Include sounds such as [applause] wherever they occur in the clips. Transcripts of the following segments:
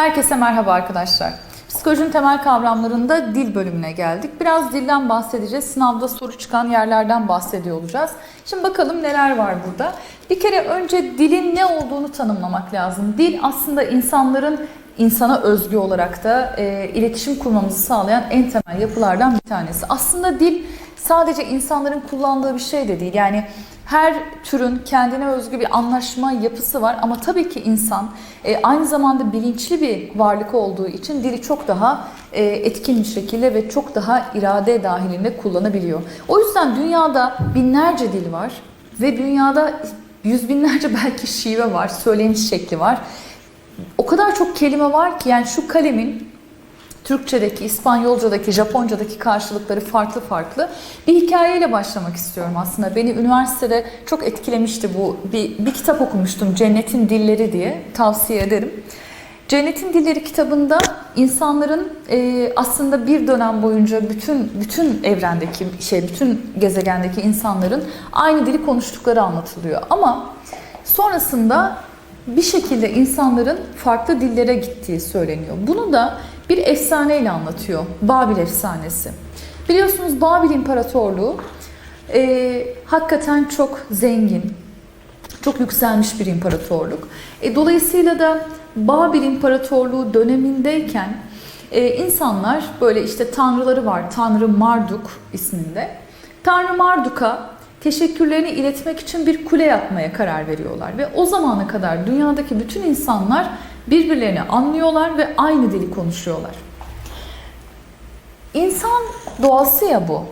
Herkese merhaba arkadaşlar. Psikolojinin temel kavramlarında dil bölümüne geldik. Biraz dilden bahsedeceğiz. Sınavda soru çıkan yerlerden bahsediyor olacağız. Şimdi bakalım neler var burada. Bir kere önce dilin ne olduğunu tanımlamak lazım. Dil aslında insanların insana özgü olarak da e, iletişim kurmamızı sağlayan en temel yapılardan bir tanesi. Aslında dil sadece insanların kullandığı bir şey de değil. Yani her türün kendine özgü bir anlaşma yapısı var ama tabii ki insan e, aynı zamanda bilinçli bir varlık olduğu için dili çok daha e, etkin bir şekilde ve çok daha irade dahilinde kullanabiliyor. O yüzden dünyada binlerce dil var ve dünyada yüz binlerce [laughs] belki şive var, söyleniş şekli var. O kadar çok kelime var ki yani şu kalemin Türkçedeki, İspanyolcadaki, Japoncadaki karşılıkları farklı farklı. Bir hikayeyle başlamak istiyorum aslında. Beni üniversitede çok etkilemişti bu. Bir, bir kitap okumuştum Cennetin Dilleri diye. Tavsiye ederim. Cennetin Dilleri kitabında insanların e, aslında bir dönem boyunca bütün bütün evrendeki şey bütün gezegendeki insanların aynı dili konuştukları anlatılıyor. Ama sonrasında bir şekilde insanların farklı dillere gittiği söyleniyor. Bunu da bir efsaneyle anlatıyor. Babil efsanesi. Biliyorsunuz Babil İmparatorluğu e, hakikaten çok zengin, çok yükselmiş bir imparatorluk. E, dolayısıyla da Babil İmparatorluğu dönemindeyken e, insanlar böyle işte tanrıları var. Tanrı Marduk isminde. Tanrı Marduk'a teşekkürlerini iletmek için bir kule yapmaya karar veriyorlar. Ve o zamana kadar dünyadaki bütün insanlar birbirlerini anlıyorlar ve aynı dili konuşuyorlar. İnsan doğası ya bu.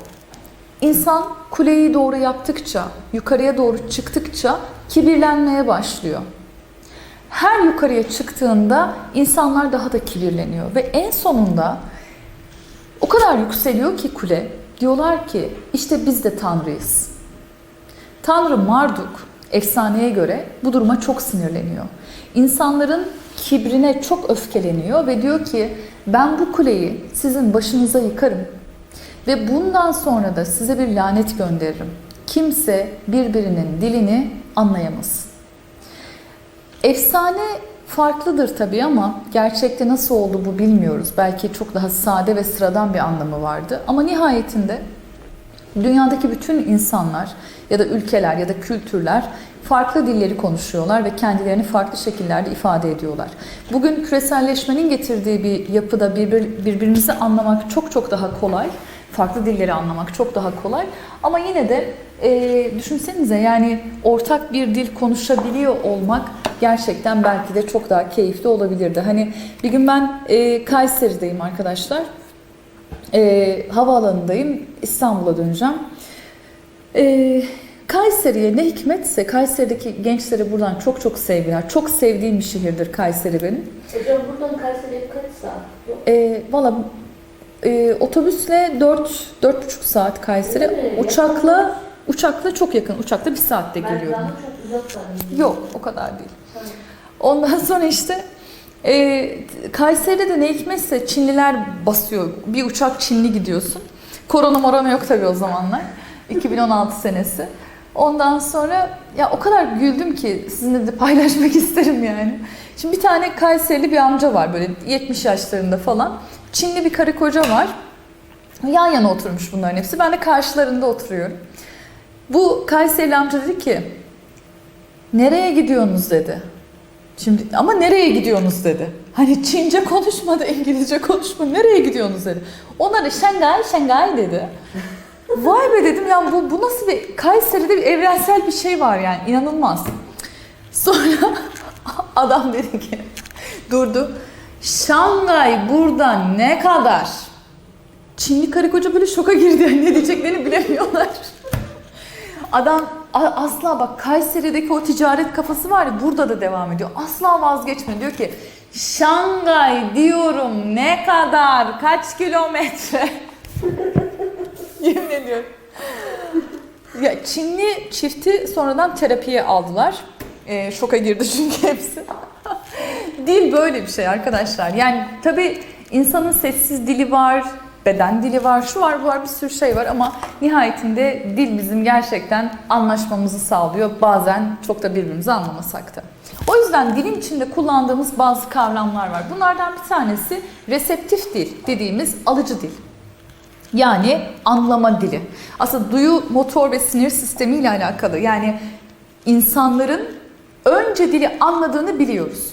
İnsan kuleyi doğru yaptıkça, yukarıya doğru çıktıkça kibirlenmeye başlıyor. Her yukarıya çıktığında insanlar daha da kibirleniyor ve en sonunda o kadar yükseliyor ki kule, diyorlar ki işte biz de Tanrıyız. Tanrı Marduk efsaneye göre bu duruma çok sinirleniyor. İnsanların kibrine çok öfkeleniyor ve diyor ki ben bu kuleyi sizin başınıza yıkarım ve bundan sonra da size bir lanet gönderirim. Kimse birbirinin dilini anlayamaz. Efsane farklıdır tabii ama gerçekte nasıl oldu bu bilmiyoruz. Belki çok daha sade ve sıradan bir anlamı vardı. Ama nihayetinde dünyadaki bütün insanlar ya da ülkeler ya da kültürler farklı dilleri konuşuyorlar ve kendilerini farklı şekillerde ifade ediyorlar. Bugün küreselleşmenin getirdiği bir yapıda birbir, birbirimizi anlamak çok çok daha kolay. Farklı dilleri anlamak çok daha kolay. Ama yine de e, düşünsenize yani ortak bir dil konuşabiliyor olmak gerçekten belki de çok daha keyifli olabilirdi. Hani bir gün ben e, Kayseri'deyim arkadaşlar. E, havaalanındayım. İstanbul'a döneceğim. E, Kayseri'ye ne hikmetse Kayseri'deki gençlere buradan çok çok sevgiler. Çok sevdiğim bir şehirdir Kayseri benim. Hocam buradan Kayseri'ye kaç saat? E, Valla e, otobüsle 4 4,5 saat Kayseri. Uçakla uçakla çok yakın. Uçakla bir saatte Ben geliyorum. daha çok uzak. Yok o kadar değil. Ondan sonra işte e, Kayseri'de de ne hikmetse Çinliler basıyor. Bir uçak Çinli gidiyorsun. Korona morona yok tabii o zamanlar. [laughs] 2016 senesi. Ondan sonra ya o kadar güldüm ki sizinle de paylaşmak [laughs] isterim yani. Şimdi bir tane Kayserili bir amca var böyle 70 yaşlarında falan. Çinli bir karı koca var. Yan yana oturmuş bunların hepsi. Ben de karşılarında oturuyorum. Bu Kayserili amca dedi ki Nereye gidiyorsunuz dedi. Şimdi ama nereye gidiyorsunuz dedi. Hani Çince konuşmadı, İngilizce konuşmadı. Nereye gidiyorsunuz dedi. Onlar da Şangay, Şangay dedi. Vay be dedim ya bu, bu nasıl bir Kayseri'de bir evrensel bir şey var yani inanılmaz. Sonra [laughs] adam dedi ki durdu. Şangay buradan ne kadar? Çinli karı koca böyle şoka girdi. [laughs] Ne diyeceklerini bilemiyorlar. Adam asla bak Kayseri'deki o ticaret kafası var ya burada da devam ediyor. Asla vazgeçmiyor. Diyor ki Şangay diyorum ne kadar kaç kilometre? [laughs] Yemin ediyorum. Ya Çinli çifti sonradan terapiye aldılar. Ee, şoka girdi çünkü hepsi. [laughs] Dil böyle bir şey arkadaşlar. Yani tabii insanın sessiz dili var, beden dili var, şu var, bu var, bir sürü şey var ama nihayetinde dil bizim gerçekten anlaşmamızı sağlıyor. Bazen çok da birbirimizi anlamasak da. O yüzden dilin içinde kullandığımız bazı kavramlar var. Bunlardan bir tanesi reseptif dil dediğimiz alıcı dil. Yani anlama dili. Aslında duyu, motor ve sinir sistemi ile alakalı. Yani insanların önce dili anladığını biliyoruz.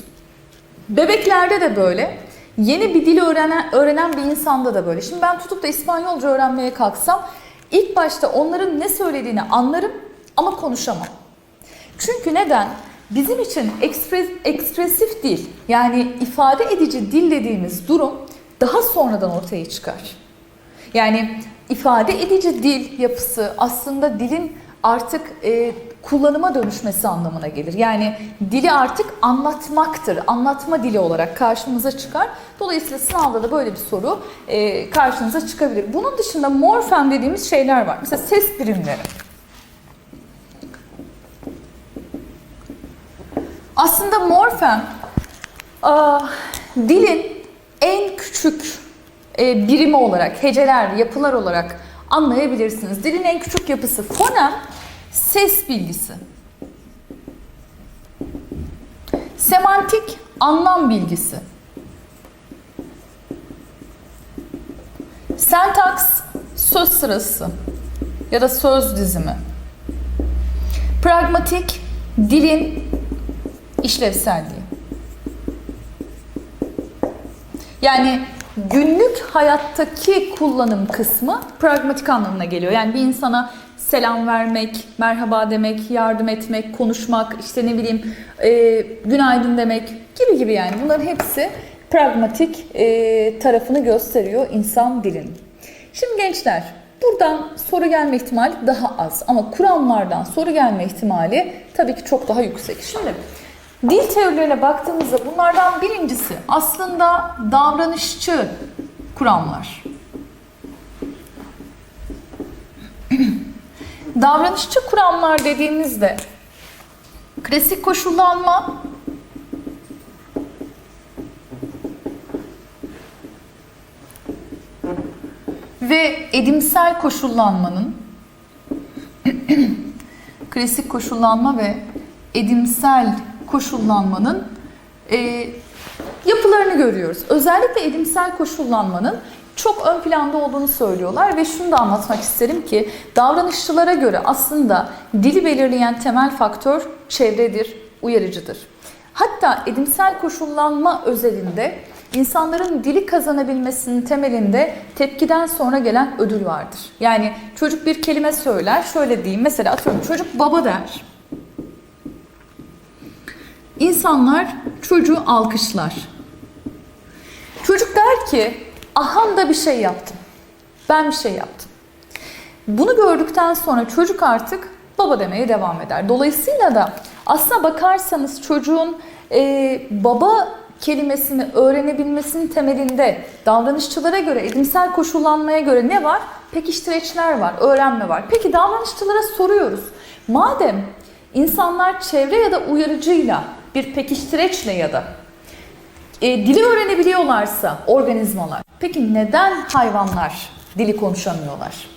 Bebeklerde de böyle. Yeni bir dili öğrenen, öğrenen bir insanda da böyle. Şimdi ben tutup da İspanyolca öğrenmeye kalksam ilk başta onların ne söylediğini anlarım ama konuşamam. Çünkü neden? Bizim için ekspres, ekspresif dil yani ifade edici dil dediğimiz durum daha sonradan ortaya çıkar. Yani ifade edici dil yapısı aslında dilin artık e, kullanıma dönüşmesi anlamına gelir. Yani dili artık anlatmaktır. Anlatma dili olarak karşımıza çıkar. Dolayısıyla sınavda da böyle bir soru e, karşınıza çıkabilir. Bunun dışında morfem dediğimiz şeyler var. Mesela ses birimleri. Aslında morfem aa, dilin en küçük e, birimi olarak, heceler, yapılar olarak anlayabilirsiniz. Dilin en küçük yapısı fonem, ses bilgisi. Semantik, anlam bilgisi. Sentaks, söz sırası ya da söz dizimi. Pragmatik, dilin işlevselliği. Yani günlük hayattaki kullanım kısmı pragmatik anlamına geliyor. Yani bir insana selam vermek, merhaba demek, yardım etmek, konuşmak, işte ne bileyim e, günaydın demek gibi gibi yani bunların hepsi pragmatik e, tarafını gösteriyor insan dilinin. Şimdi gençler buradan soru gelme ihtimali daha az ama kuramlardan soru gelme ihtimali tabii ki çok daha yüksek. Şimdi Dil teorilerine baktığımızda bunlardan birincisi aslında davranışçı kuramlar. [clears throat] davranışçı kuramlar dediğimizde klasik koşullanma, ve edimsel koşullanmanın [clears throat] klasik koşullanma ve edimsel koşullanmanın e, yapılarını görüyoruz. Özellikle edimsel koşullanmanın çok ön planda olduğunu söylüyorlar ve şunu da anlatmak isterim ki davranışçılara göre aslında dili belirleyen temel faktör çevredir, uyarıcıdır. Hatta edimsel koşullanma özelinde insanların dili kazanabilmesinin temelinde tepkiden sonra gelen ödül vardır. Yani çocuk bir kelime söyler, şöyle diyeyim mesela atıyorum çocuk baba der. İnsanlar çocuğu alkışlar. Çocuk der ki, aham da bir şey yaptım. Ben bir şey yaptım. Bunu gördükten sonra çocuk artık baba demeye devam eder. Dolayısıyla da aslına bakarsanız çocuğun e, baba kelimesini öğrenebilmesinin temelinde davranışçılara göre, edimsel koşullanmaya göre ne var? Pekiştireçler var, öğrenme var. Peki davranışçılara soruyoruz. Madem insanlar çevre ya da uyarıcıyla bir pekiştireçle ya da e, dili öğrenebiliyorlarsa organizmalar, peki neden hayvanlar dili konuşamıyorlar?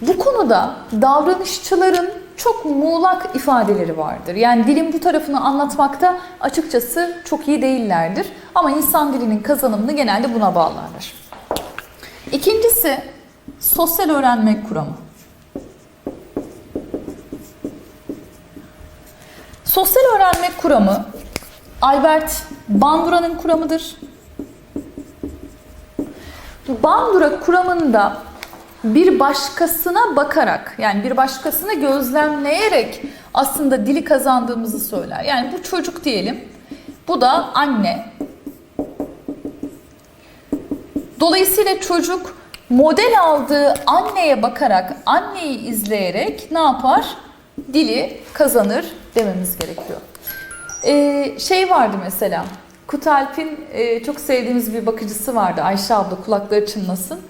Bu konuda davranışçıların çok muğlak ifadeleri vardır. Yani dilin bu tarafını anlatmakta açıkçası çok iyi değillerdir. Ama insan dilinin kazanımını genelde buna bağlarlar. İkincisi sosyal öğrenme kuramı. Sosyal öğrenme kuramı Albert Bandura'nın kuramıdır. Bandura kuramında bir başkasına bakarak yani bir başkasını gözlemleyerek aslında dili kazandığımızı söyler. Yani bu çocuk diyelim. Bu da anne. Dolayısıyla çocuk model aldığı anneye bakarak, anneyi izleyerek ne yapar? Dili kazanır dememiz gerekiyor. Ee, şey vardı mesela, Kutalp'in e, çok sevdiğimiz bir bakıcısı vardı. Ayşe abla kulakları çınlasın.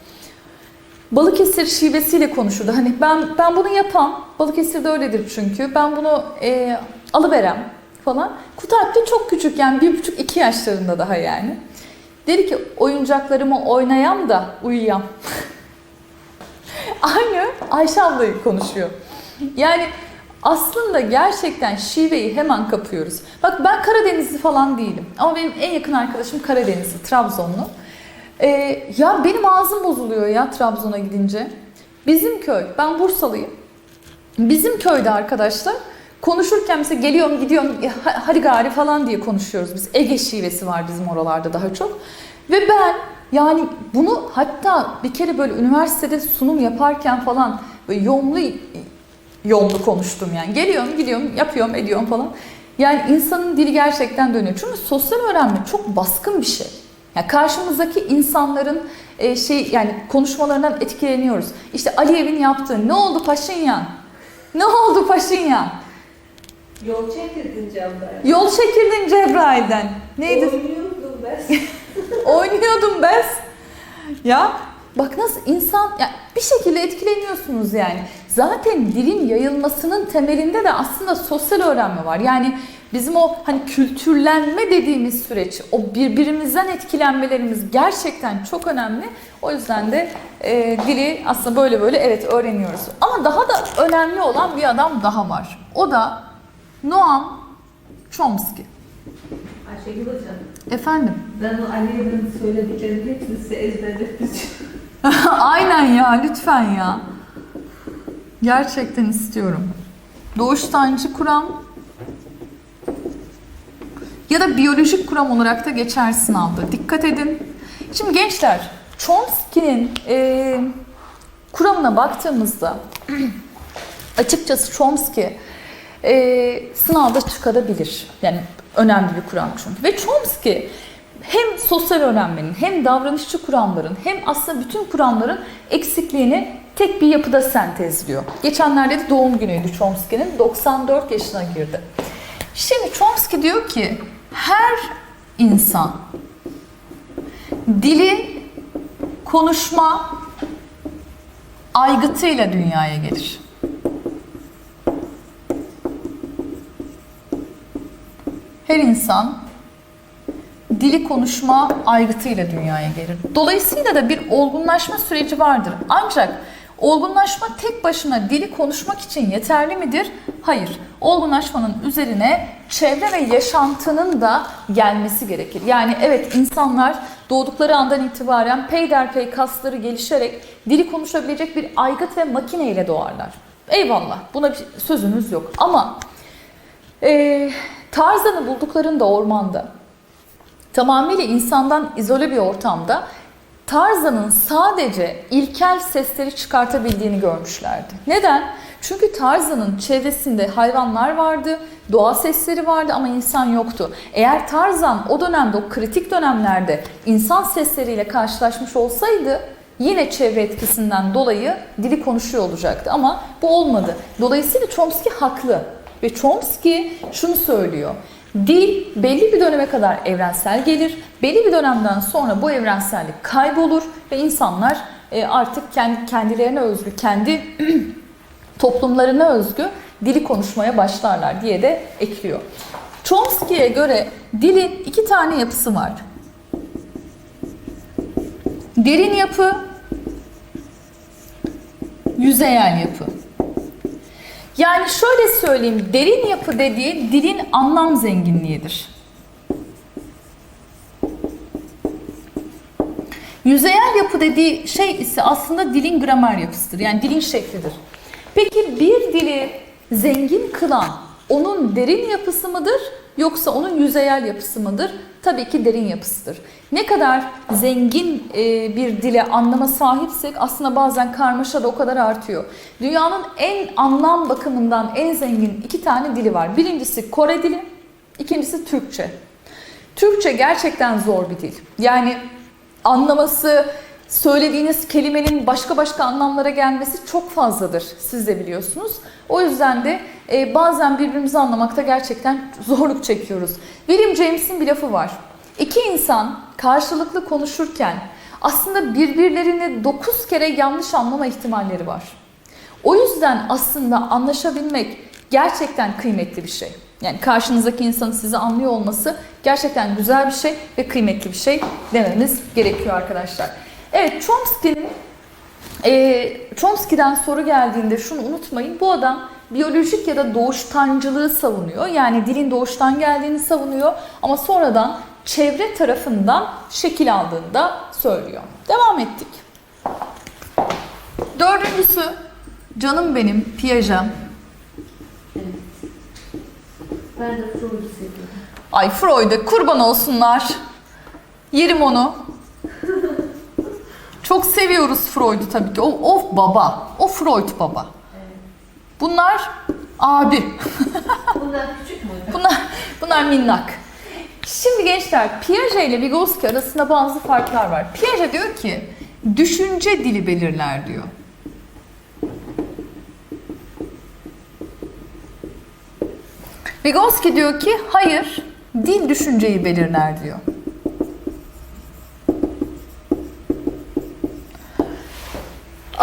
Balıkesir şivesiyle konuşurdu. Hani ben ben bunu yapam. Balıkesir'de öyledir çünkü. Ben bunu e, alıverem falan. Kutalp de çok küçük yani bir buçuk iki yaşlarında daha yani. Dedi ki oyuncaklarımı oynayam da uyuyam. [laughs] Aynı Ayşe ablayı konuşuyor. Yani aslında gerçekten şiveyi hemen kapıyoruz. Bak ben Karadenizli falan değilim. Ama benim en yakın arkadaşım Karadenizli, Trabzonlu. Ee, ya benim ağzım bozuluyor ya Trabzon'a gidince. Bizim köy, ben Bursalıyım. Bizim köyde arkadaşlar konuşurken mesela geliyorum gidiyorum hadi gari falan diye konuşuyoruz biz. Ege şivesi var bizim oralarda daha çok. Ve ben yani bunu hatta bir kere böyle üniversitede sunum yaparken falan böyle yoğunlu yoğunlu konuştum yani. Geliyorum gidiyorum yapıyorum ediyorum falan. Yani insanın dili gerçekten dönüyor. Çünkü sosyal öğrenme çok baskın bir şey. Yani karşımızdaki insanların e, şey yani konuşmalarından etkileniyoruz. İşte Aliyev'in yaptığı ne oldu Paşinyan? Ne oldu Paşinyan? Yol çekirdin Cebrail. Yol çekirdin Cebrail'den. Neydi? [laughs] Oynuyordum ben. Oynuyordum ben. Ya bak nasıl insan ya bir şekilde etkileniyorsunuz yani. Zaten dilin yayılmasının temelinde de aslında sosyal öğrenme var. Yani bizim o hani kültürlenme dediğimiz süreç, o birbirimizden etkilenmelerimiz gerçekten çok önemli. O yüzden de e, dili aslında böyle böyle evet öğreniyoruz. Ama daha da önemli olan bir adam daha var. O da Noam Chomsky. Ayşegül Hocam, Efendim? ben o Aliye'nin söylediklerini hepsini size ezberleteceğim. [laughs] Aynen ya lütfen ya. Gerçekten istiyorum. Doğuştancı kuram ya da biyolojik kuram olarak da geçer sınavda. Dikkat edin. Şimdi gençler, Chomsky'nin e, kuramına baktığımızda [clears throat] açıkçası Chomsky e, sınavda çıkarabilir. Yani önemli bir kuram çünkü. Ve Chomsky hem sosyal öğrenmenin hem davranışçı kuramların hem aslında bütün kuramların eksikliğini tek bir yapıda sentezliyor. Geçenlerde de doğum günüydü Chomsky'nin. 94 yaşına girdi. Şimdi Chomsky diyor ki her insan dili konuşma aygıtıyla dünyaya gelir. Her insan dili konuşma aygıtıyla dünyaya gelir. Dolayısıyla da bir olgunlaşma süreci vardır. Ancak olgunlaşma tek başına dili konuşmak için yeterli midir? Hayır. Olgunlaşmanın üzerine çevre ve yaşantının da gelmesi gerekir. Yani evet insanlar doğdukları andan itibaren peyderpey kasları gelişerek dili konuşabilecek bir aygıt ve makineyle doğarlar. Eyvallah. Buna bir sözümüz yok. Ama e, Tarzan'ı bulduklarında ormanda tamamıyla insandan izole bir ortamda Tarzan'ın sadece ilkel sesleri çıkartabildiğini görmüşlerdi. Neden? Çünkü Tarzan'ın çevresinde hayvanlar vardı, doğa sesleri vardı ama insan yoktu. Eğer Tarzan o dönemde, o kritik dönemlerde insan sesleriyle karşılaşmış olsaydı yine çevre etkisinden dolayı dili konuşuyor olacaktı ama bu olmadı. Dolayısıyla Chomsky haklı ve Chomsky şunu söylüyor. Dil belli bir döneme kadar evrensel gelir. Belli bir dönemden sonra bu evrensellik kaybolur ve insanlar e, artık kendi kendilerine özgü, kendi [clears throat] toplumlarına özgü dili konuşmaya başlarlar diye de ekliyor. Chomsky'ye göre dilin iki tane yapısı var. Derin yapı, yüzeyel yapı. Yani şöyle söyleyeyim, derin yapı dediği dilin anlam zenginliğidir. Yüzeyel yapı dediği şey ise aslında dilin gramer yapısıdır. Yani dilin şeklidir. Peki bir dili zengin kılan onun derin yapısı mıdır yoksa onun yüzeyel yapısı mıdır? Tabii ki derin yapısıdır. Ne kadar zengin e, bir dile anlama sahipsek aslında bazen karmaşa da o kadar artıyor. Dünyanın en anlam bakımından en zengin iki tane dili var. Birincisi Kore dili, ikincisi Türkçe. Türkçe gerçekten zor bir dil. Yani anlaması, söylediğiniz kelimenin başka başka anlamlara gelmesi çok fazladır. Siz de biliyorsunuz. O yüzden de e, bazen birbirimizi anlamakta gerçekten zorluk çekiyoruz. William James'in bir lafı var. İki insan karşılıklı konuşurken aslında birbirlerini dokuz kere yanlış anlama ihtimalleri var. O yüzden aslında anlaşabilmek gerçekten kıymetli bir şey. Yani karşınızdaki insanın sizi anlıyor olması gerçekten güzel bir şey ve kıymetli bir şey dememiz gerekiyor arkadaşlar. Evet Chomsky'nin e, Chomsky'den soru geldiğinde şunu unutmayın. Bu adam biyolojik ya da doğuştancılığı savunuyor. Yani dilin doğuştan geldiğini savunuyor ama sonradan çevre tarafından şekil aldığını da söylüyor. Devam ettik. Dördüncüsü canım benim Piaget'm. Evet. Ben de Freud'u seviyorum. Ay Freud'a kurban olsunlar. Yerim onu. Çok seviyoruz Freud'u tabii ki. O, o baba. O Freud baba. Bunlar abi. Bunlar küçük mü? [laughs] Bunlar, bunlar minnak. Şimdi gençler Piaget ile Vygotsky arasında bazı farklar var. Piaget diyor ki düşünce dili belirler diyor. Vygotsky diyor ki hayır dil düşünceyi belirler diyor.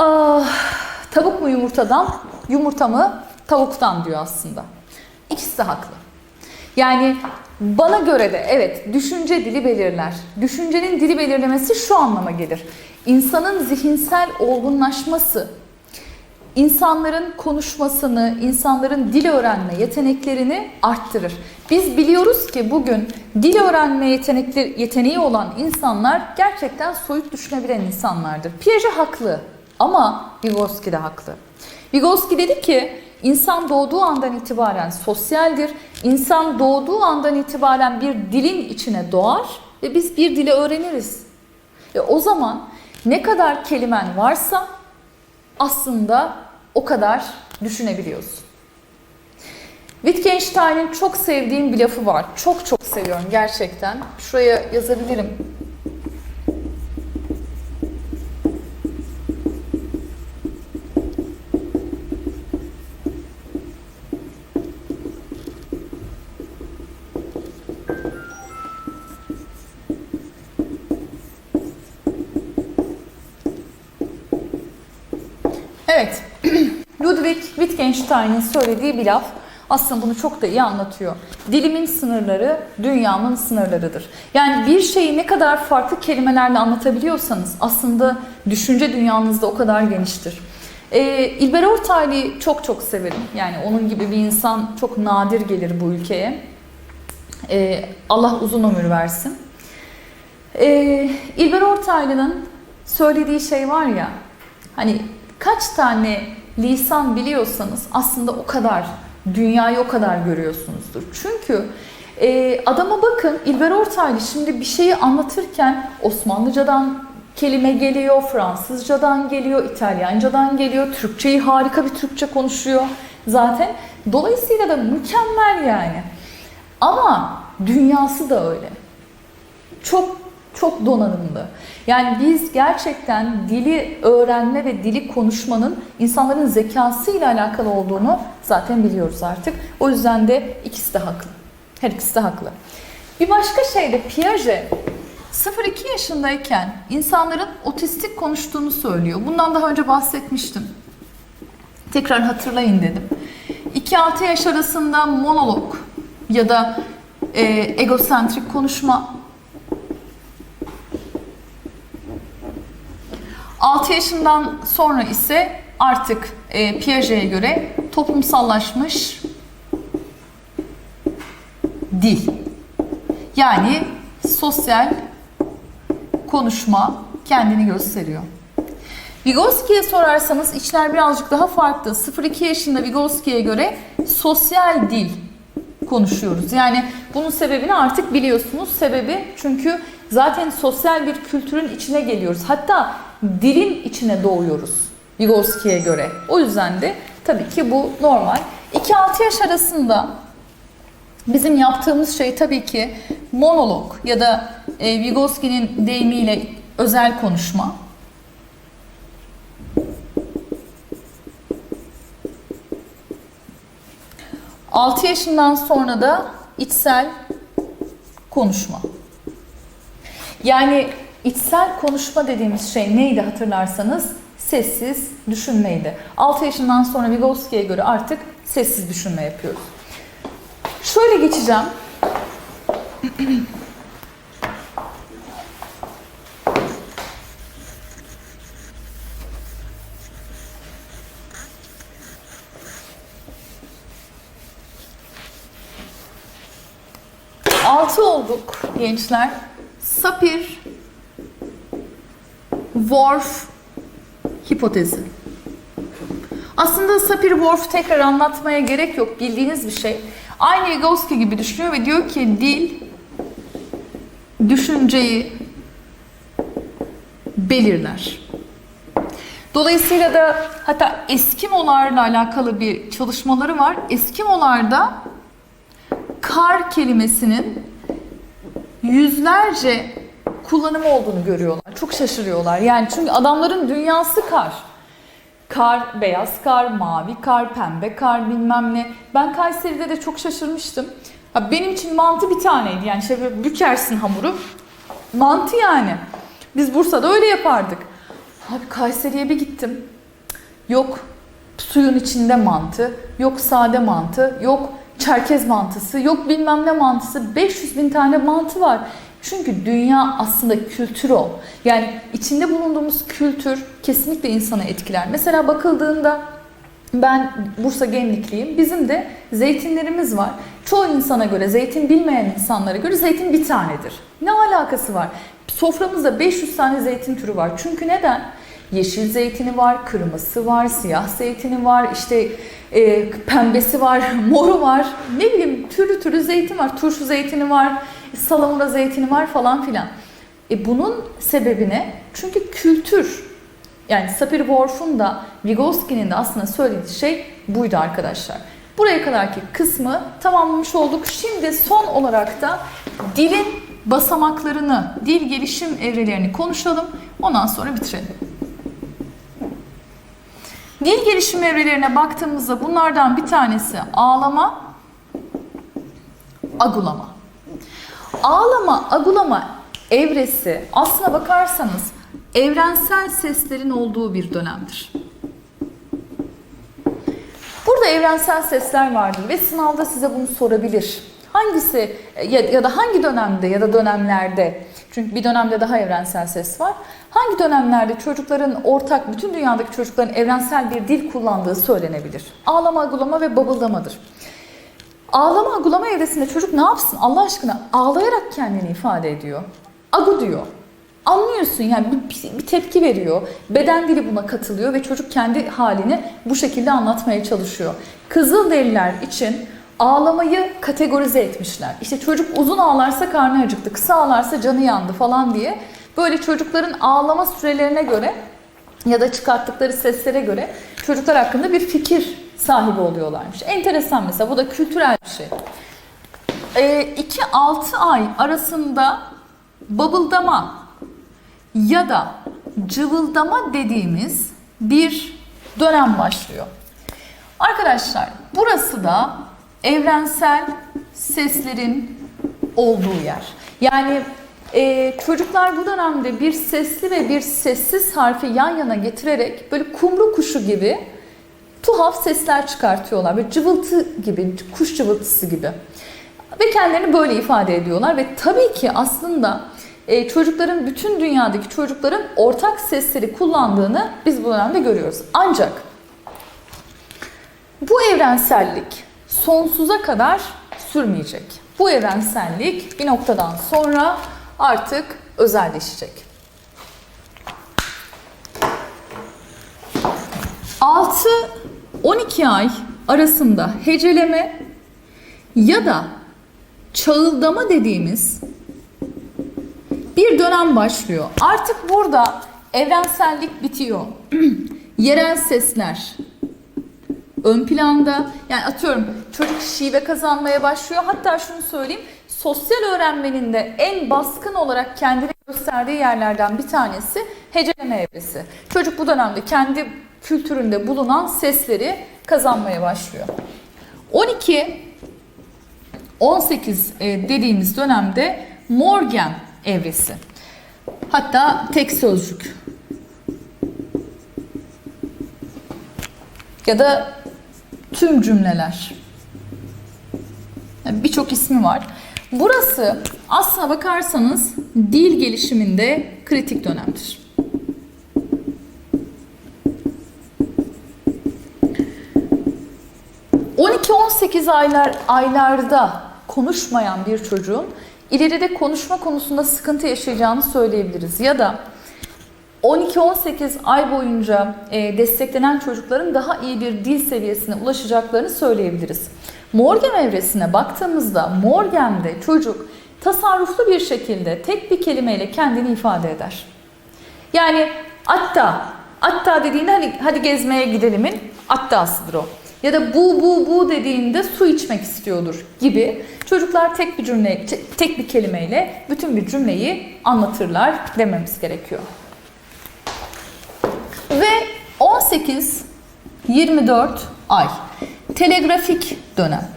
Ah, tavuk mu yumurtadan, yumurta mı tavuktan diyor aslında. İkisi de haklı. Yani bana göre de evet düşünce dili belirler. Düşüncenin dili belirlemesi şu anlama gelir. İnsanın zihinsel olgunlaşması, insanların konuşmasını, insanların dil öğrenme yeteneklerini arttırır. Biz biliyoruz ki bugün dil öğrenme yetenekleri, yeteneği olan insanlar gerçekten soyut düşünebilen insanlardır. Piaget haklı ama Vygotsky de haklı. Vygotsky dedi ki insan doğduğu andan itibaren sosyaldir. İnsan doğduğu andan itibaren bir dilin içine doğar ve biz bir dili öğreniriz. E o zaman ne kadar kelimen varsa aslında o kadar düşünebiliyorsun. Wittgenstein'in çok sevdiğim bir lafı var. Çok çok seviyorum gerçekten. Şuraya yazabilirim. Evet. [clears throat] Ludwig Wittgenstein'in söylediği bir laf aslında bunu çok da iyi anlatıyor. Dilimin sınırları dünyamın sınırlarıdır. Yani bir şeyi ne kadar farklı kelimelerle anlatabiliyorsanız aslında düşünce dünyanızda o kadar geniştir. Ee, İlber Ortaylı'yı çok çok severim. Yani onun gibi bir insan çok nadir gelir bu ülkeye. Ee, Allah uzun ömür versin. Ee, İlber Ortaylı'nın söylediği şey var ya, hani kaç tane lisan biliyorsanız aslında o kadar dünyayı o kadar görüyorsunuzdur. Çünkü e, adama bakın İlber Ortaylı şimdi bir şeyi anlatırken Osmanlıcadan kelime geliyor, Fransızcadan geliyor, İtalyancadan geliyor, Türkçeyi harika bir Türkçe konuşuyor zaten. Dolayısıyla da mükemmel yani. Ama dünyası da öyle. Çok çok donanımlı. Yani biz gerçekten dili öğrenme ve dili konuşmanın insanların zekası ile alakalı olduğunu zaten biliyoruz artık. O yüzden de ikisi de haklı. Her ikisi de haklı. Bir başka şey de Piaget 0-2 yaşındayken insanların otistik konuştuğunu söylüyor. Bundan daha önce bahsetmiştim. Tekrar hatırlayın dedim. 2-6 yaş arasında monolog ya da e, egosentrik konuşma 6 yaşından sonra ise artık e, Piaget'e göre toplumsallaşmış dil. Yani sosyal konuşma kendini gösteriyor. Vygotsky'ye sorarsanız içler birazcık daha farklı. 0-2 yaşında Vygotsky'ye göre sosyal dil konuşuyoruz. Yani bunun sebebini artık biliyorsunuz. Sebebi çünkü zaten sosyal bir kültürün içine geliyoruz. Hatta dilin içine doğuyoruz Vygotsky'ye göre. O yüzden de tabii ki bu normal. 2-6 yaş arasında bizim yaptığımız şey tabii ki monolog ya da e, Vygotsky'nin deyimiyle özel konuşma. Altı yaşından sonra da içsel konuşma. Yani içsel konuşma dediğimiz şey neydi hatırlarsanız? Sessiz düşünmeydi. 6 yaşından sonra Vygotsky'ye göre artık sessiz düşünme yapıyoruz. Şöyle geçeceğim. Altı olduk gençler. Sapir Whorf hipotezi. Aslında Sapir-Whorf tekrar anlatmaya gerek yok. Bildiğiniz bir şey. Aynı Vygotsky gibi düşünüyor ve diyor ki dil düşünceyi belirler. Dolayısıyla da hatta Eskimolarla alakalı bir çalışmaları var. Eskimolarda kar kelimesinin yüzlerce kullanımı olduğunu görüyorlar. Çok şaşırıyorlar. Yani çünkü adamların dünyası kar. Kar, beyaz kar, mavi kar, pembe kar bilmem ne. Ben Kayseri'de de çok şaşırmıştım. Ha, benim için mantı bir taneydi. Yani şey böyle bükersin hamuru. Mantı yani. Biz Bursa'da öyle yapardık. Abi Kayseri'ye bir gittim. Yok suyun içinde mantı, yok sade mantı, yok çerkez mantısı, yok bilmem ne mantısı. 500 bin tane mantı var. Çünkü dünya aslında kültür o. Yani içinde bulunduğumuz kültür kesinlikle insanı etkiler. Mesela bakıldığında ben Bursa Gemlikliyim. Bizim de zeytinlerimiz var. Çoğu insana göre, zeytin bilmeyen insanlara göre zeytin bir tanedir. Ne alakası var? Soframızda 500 tane zeytin türü var. Çünkü neden? Yeşil zeytini var, kırmızısı var, siyah zeytini var, işte e, pembesi var, [laughs] moru var. Ne bileyim türlü türlü zeytin var. Turşu zeytini var, salamura zeytini var falan filan. E bunun sebebi ne? Çünkü kültür. Yani Sapir-Whorf'un da Vygotsky'nin de aslında söylediği şey buydu arkadaşlar. Buraya kadarki kısmı tamamlamış olduk. Şimdi son olarak da dilin basamaklarını, dil gelişim evrelerini konuşalım. Ondan sonra bitirelim. Dil gelişim evrelerine baktığımızda bunlardan bir tanesi ağlama, agulama. Ağlama, agulama evresi aslına bakarsanız evrensel seslerin olduğu bir dönemdir. Burada evrensel sesler vardır ve sınavda size bunu sorabilir. Hangisi ya, ya da hangi dönemde ya da dönemlerde çünkü bir dönemde daha evrensel ses var. Hangi dönemlerde çocukların ortak, bütün dünyadaki çocukların evrensel bir dil kullandığı söylenebilir? Ağlama, agulama ve babıldamadır. Ağlama, agulama evresinde çocuk ne yapsın Allah aşkına? Ağlayarak kendini ifade ediyor. Agu diyor. Anlıyorsun yani bir, bir tepki veriyor. Beden dili buna katılıyor ve çocuk kendi halini bu şekilde anlatmaya çalışıyor. Kızılderililer için ağlamayı kategorize etmişler. İşte çocuk uzun ağlarsa karnı acıktı, kısa ağlarsa canı yandı falan diye. Böyle çocukların ağlama sürelerine göre ya da çıkarttıkları seslere göre çocuklar hakkında bir fikir sahibi oluyorlarmış. Enteresan mesela bu da kültürel bir şey. 2-6 ay arasında babıldama ya da cıvıldama dediğimiz bir dönem başlıyor. Arkadaşlar burası da evrensel seslerin olduğu yer. Yani e, çocuklar bu dönemde bir sesli ve bir sessiz harfi yan yana getirerek böyle kumru kuşu gibi tuhaf sesler çıkartıyorlar. Böyle cıvıltı gibi, kuş cıvıltısı gibi. Ve kendilerini böyle ifade ediyorlar ve tabii ki aslında e, çocukların, bütün dünyadaki çocukların ortak sesleri kullandığını biz bu dönemde görüyoruz. Ancak bu evrensellik sonsuza kadar sürmeyecek. Bu evrensellik bir noktadan sonra artık özelleşecek. 6-12 ay arasında heceleme ya da çağıldama dediğimiz bir dönem başlıyor. Artık burada evrensellik bitiyor. [clears throat] Yerel sesler ön planda. Yani atıyorum çocuk şive kazanmaya başlıyor. Hatta şunu söyleyeyim. Sosyal öğrenmenin de en baskın olarak kendini gösterdiği yerlerden bir tanesi heceleme evresi. Çocuk bu dönemde kendi kültüründe bulunan sesleri kazanmaya başlıyor. 12 18 e, dediğimiz dönemde Morgan evresi. Hatta tek sözcük. Ya da tüm cümleler. Birçok ismi var. Burası aslına bakarsanız dil gelişiminde kritik dönemdir. ...12-18 aylar aylarda konuşmayan bir çocuğun ileride konuşma konusunda sıkıntı yaşayacağını söyleyebiliriz. Ya da 12-18 ay boyunca e, desteklenen çocukların daha iyi bir dil seviyesine ulaşacaklarını söyleyebiliriz. Morgem evresine baktığımızda Morgem'de çocuk tasarruflu bir şekilde tek bir kelimeyle kendini ifade eder. Yani atta, atta dediğinde hadi, hadi gezmeye gidelimin attasıdır o. Ya da bu bu bu dediğinde su içmek istiyordur gibi çocuklar tek bir cümle tek bir kelimeyle bütün bir cümleyi anlatırlar dememiz gerekiyor. Ve 18 24 ay telegrafik dönem.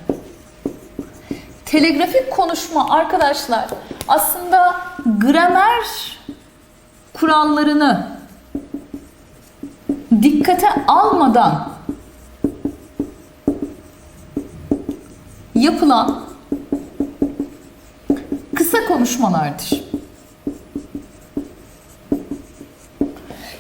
Telegrafik konuşma arkadaşlar aslında gramer kurallarını dikkate almadan yapılan kısa konuşmalardır.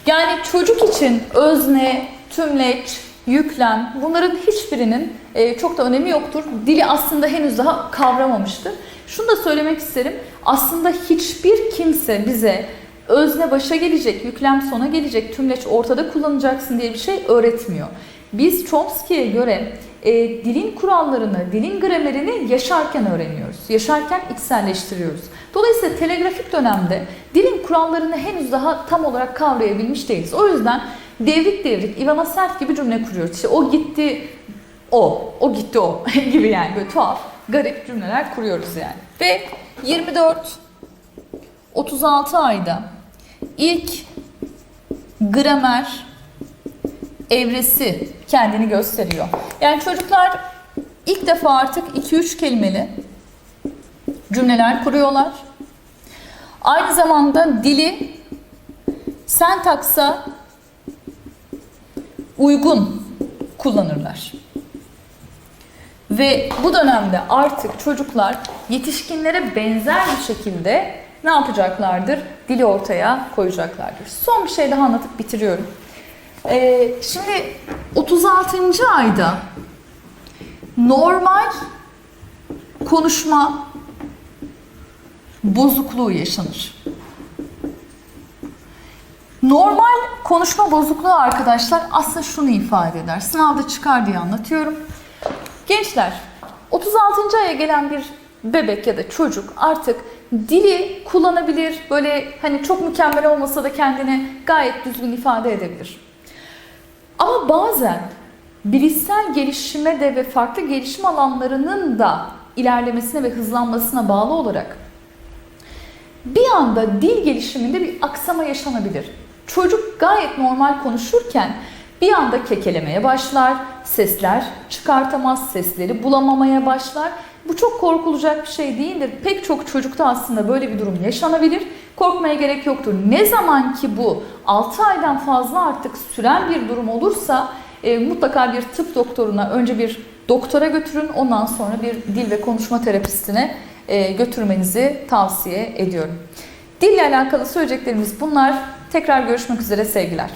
Yani çocuk için özne, tümleç, yüklem bunların hiçbirinin e, çok da önemi yoktur. Dili aslında henüz daha kavramamıştır. Şunu da söylemek isterim. Aslında hiçbir kimse bize özne başa gelecek, yüklem sona gelecek, tümleç ortada kullanacaksın diye bir şey öğretmiyor. Biz Chomsky'ye göre e, dilin kurallarını, dilin gramerini yaşarken öğreniyoruz. Yaşarken içselleştiriyoruz. Dolayısıyla telegrafik dönemde dilin kurallarını henüz daha tam olarak kavrayabilmiş değiliz. O yüzden devrik devrik, Ivana Sert gibi cümle kuruyoruz. İşte o gitti, o, o gitti o [laughs] gibi yani böyle tuhaf, garip cümleler kuruyoruz yani. Ve 24 36 ayda ilk gramer evresi kendini gösteriyor. Yani çocuklar ilk defa artık 2-3 kelimeli cümleler kuruyorlar. Aynı zamanda dili sentaksa uygun kullanırlar. Ve bu dönemde artık çocuklar yetişkinlere benzer bir şekilde ne yapacaklardır? Dili ortaya koyacaklardır. Son bir şey daha anlatıp bitiriyorum. Ee, şimdi 36. ayda normal konuşma bozukluğu yaşanır. Normal konuşma bozukluğu arkadaşlar aslında şunu ifade eder. Sınavda çıkar diye anlatıyorum. Gençler 36. aya gelen bir bebek ya da çocuk artık dili kullanabilir. Böyle hani çok mükemmel olmasa da kendini gayet düzgün ifade edebilir. Ama bazen bilişsel gelişime de ve farklı gelişim alanlarının da ilerlemesine ve hızlanmasına bağlı olarak bir anda dil gelişiminde bir aksama yaşanabilir. Çocuk gayet normal konuşurken bir anda kekelemeye başlar, sesler çıkartamaz, sesleri bulamamaya başlar. Bu çok korkulacak bir şey değildir. Pek çok çocukta aslında böyle bir durum yaşanabilir. Korkmaya gerek yoktur. Ne zaman ki bu 6 aydan fazla artık süren bir durum olursa e, mutlaka bir tıp doktoruna önce bir doktora götürün. Ondan sonra bir dil ve konuşma terapistine e, götürmenizi tavsiye ediyorum. Dille alakalı söyleyeceklerimiz bunlar. Tekrar görüşmek üzere sevgiler.